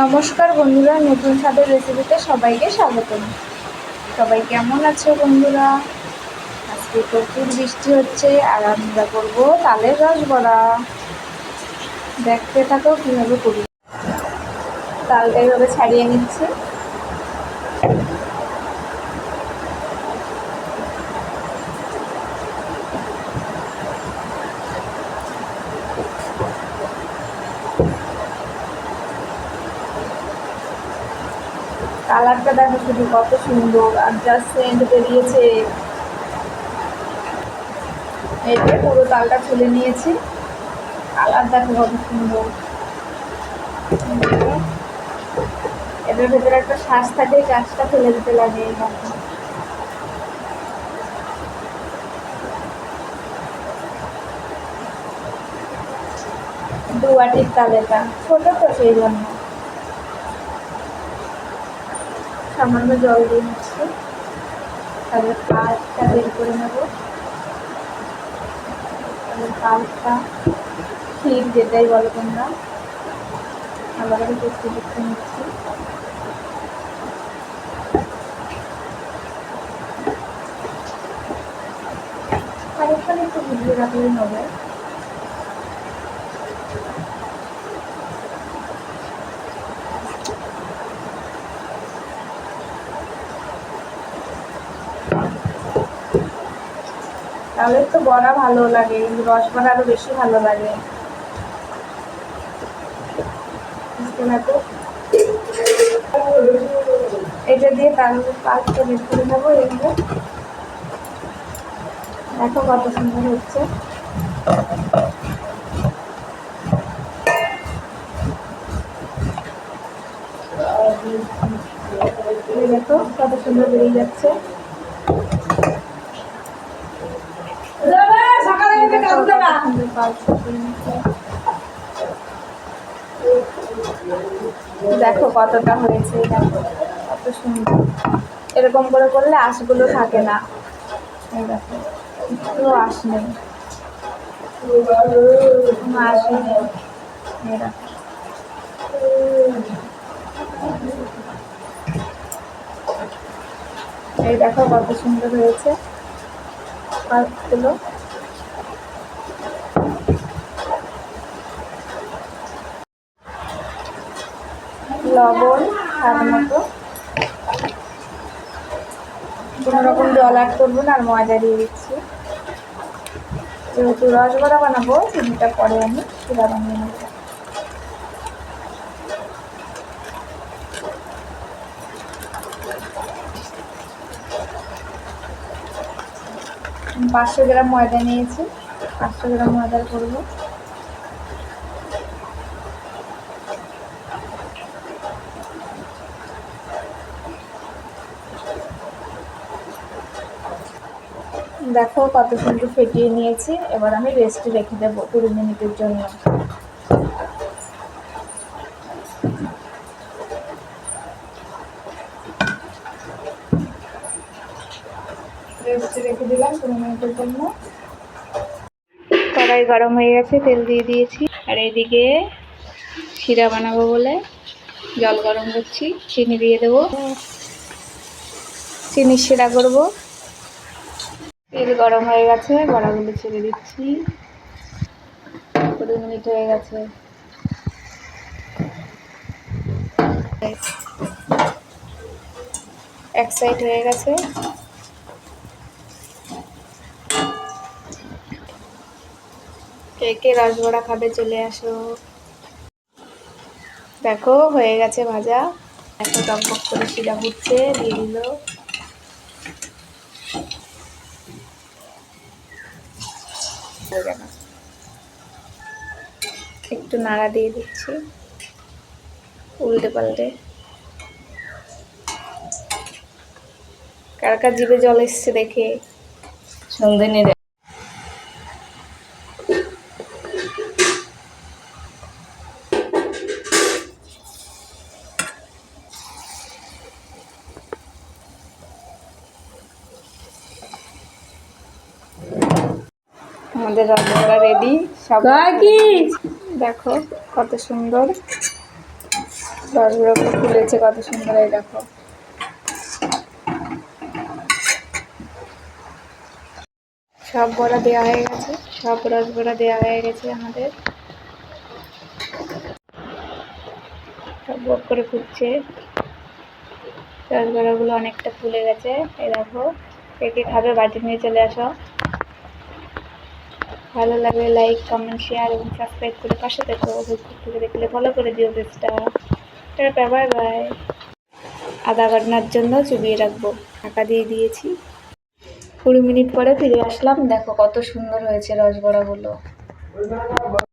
নমস্কার বন্ধুরা, নতুন স্বাদের রেসিপিতে সবাইকে স্বাগতম। সবাই কেমন আছো বন্ধুরা? আজকে প্রচুর বৃষ্টি হচ্ছে আর আমরা করব, তালের রস বড়া। দেখতে থাকো কীভাবে করি। তালটা এইভাবে ছাড়িয়ে নিচ্ছি। কালারটা দেখো শুধু কত সুন্দর, আর জাস্ট সেন্ট বেরিয়েছে। যে পুরো তালটা তুলে নিয়েছি। কালার দেখো কত সুন্দর। এটার ভেতরে একটা শ্বাস থাকে গাছটা ফেলে দিতে লাগে এই দু তালেটা ছোট তো সেই জন্য। সামান্য জল দিয়ে নিচ্ছি। তারপরে পালটা বের করে নেব। তারপরে পালটা ক্ষীর যেটাই বলো তোমরা, আবার আমি করতে করতে নিচ্ছি। আরেকখানে একটু ভিজিয়ে রাখলেই হবে। তাহলে তো বড়া ভালো লাগে কিন্তু রস বড়া আরও বেশি ভালো লাগে। এটা দিয়ে তার পাঁচটা বের করে নেব এগুলো দেখো কত সুন্দর হচ্ছে। দেখো কত সুন্দর বেরিয়ে যাচ্ছে। দেখো কতটা হয়েছে দেখো কত সুন্দর। এরকম করে করলে আঁশগুলো থাকে না। দেখো একটু আঁশ নেই। এই দেখো। কত সুন্দর হয়েছে। পাঁচগুলো লবণ স্বাদ মতো। কোনো রকম জল অ্যাড করব না, আর ময়দা দিয়ে দিচ্ছি। যেহেতু রসগোড়া বানাবো, চিনিটা পরে আমি শিরা বানিয়ে নেব। পাঁচশো গ্রাম ময়দা নিয়েছি। পাঁচশো গ্রাম ময়দার করব। দেখো কত সুন্দর ফেটিয়ে নিয়েছি। এবার আমি রেস্টে রেখে দেবো কুড়ি মিনিটের জন্য। রেস্টে রেখে দিলাম কুড়ি মিনিটের জন্য। কড়াই গরম হয়ে গেছে তেল দিয়ে দিয়েছি। আর এইদিকে শিরা বানাবো বলে জল গরম করছি চিনি দিয়ে দেবো। চিনির শিরা করব। তেল গরম হয়ে গেছে বড়াগুলো ছেড়ে দিচ্ছি। কুড়ি মিনিট হয়ে গেছে। এক সাইড হয়ে গেছে। কে কে রসবড়া খাবে চলে আসো। দেখো, হয়ে গেছে ভাজা। এখন টকবক করে শিরা ফুটছে দিয়ে দিল। একটু নাড়া দিয়ে দিচ্ছি। উল্টে পাল্টে কার কার জিভে জল এসছে দেখে। সন্ধে নেড়ে আমাদের রান্নাটা রেডি সব দেখো কত সুন্দর। রসগোড়াগুলো ফুলেছে কত সুন্দর এই দেখো। সব বড়া দেওয়া হয়ে গেছে সব রসগোড়া দেওয়া হয়ে গেছে আমাদের। সব বক করে ফুটছে রসগোড়াগুলো অনেকটা ফুলে গেছে এই দেখো। কে কে খাবে বাটি নিয়ে চলে আসো। ভালো লাগলে লাইক কমেন্ট শেয়ার এবং সাবস্ক্রাইব করে পাশে দেখো ফেসবুক থেকে দেখলে ফলো করে দিও পেজটা টাটা বাই বাই আধা ঘটনার জন্য চুবিয়ে রাখব। ঢাকা দিয়ে দিয়েছি। কুড়ি মিনিট পরে ফিরে আসলাম। দেখো কত সুন্দর হয়েছে রসগোড়াগুলো।